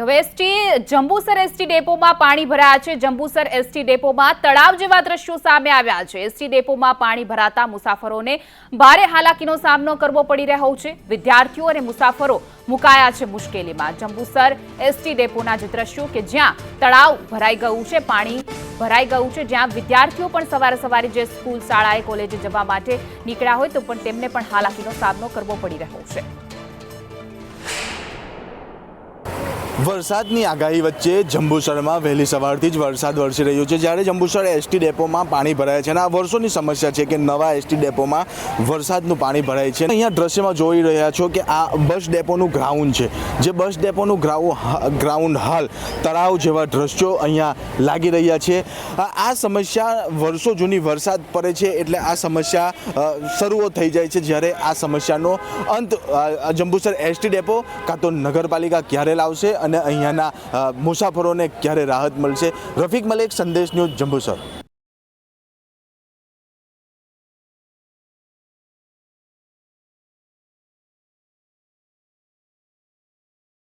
તો હવે ST Jambusar ST ડેપોમાં પાણી ભરાયા છે. જંબુસર એસટી ડેપોમાં તળાવ જેવા દ્રશ્યો સામે આવ્યા છે. એસટી ડેપોમાં પાણી ભરાતા મુસાફરોને ભારે હાલાકીનો સામનો કરવો પડી રહ્યો છે. વિદ્યાર્થીઓ અને મુસાફરો મુકાયા છે મુશ્કેલીમાં. જંબુસર એસટી ડેપોના જે દ્રશ્યો કે જ્યાં તળાવ ભરાઈ ગયું છે, પાણી ભરાઈ ગયું છે, જ્યાં વિદ્યાર્થીઓ પણ સવારે સવારે જે સ્કૂલ, શાળાએ, કોલેજે જવા માટે નીકળ્યા હોય તો પણ તેમને પણ હાલાકીનો સામનો કરવો પડી રહ્યો છે. વરસાદની આગાહી વચ્ચે જંબુસરમાં વહેલી સવારથી જ વરસાદ વરસી રહ્યો છે. જ્યારે જંબુસર એસટી ડેપોમાં પાણી ભરાય છે અને આ વર્ષોની સમસ્યા છે કે નવા એસટી ડેપોમાં વરસાદનું પાણી ભરાય છે. અહીંયા દ્રશ્યમાં જોઈ રહ્યા છો કે આ બસ ડેપોનું ગ્રાઉન્ડ છે. જે બસ ડેપોનું ગ્રાઉન્ડ ગ્રાઉન્ડ હાલ તળાવ જેવા દ્રશ્યો અહીંયા લાગી રહ્યા છે. આ સમસ્યા વર્ષો જૂની વરસાદ પડે છે એટલે આ સમસ્યા શરૂઓ થઈ જાય છે જ્યારે આ સમસ્યાનો અંત જંબુસર એસટી ડેપો કાં તો નગરપાલિકા ક્યારે લાવશે અને અહીંયાના મુસાફરોને ક્યારે રાહત મળશે? રફીક મલેક સંદેશ ન્યૂઝ જંબુસર.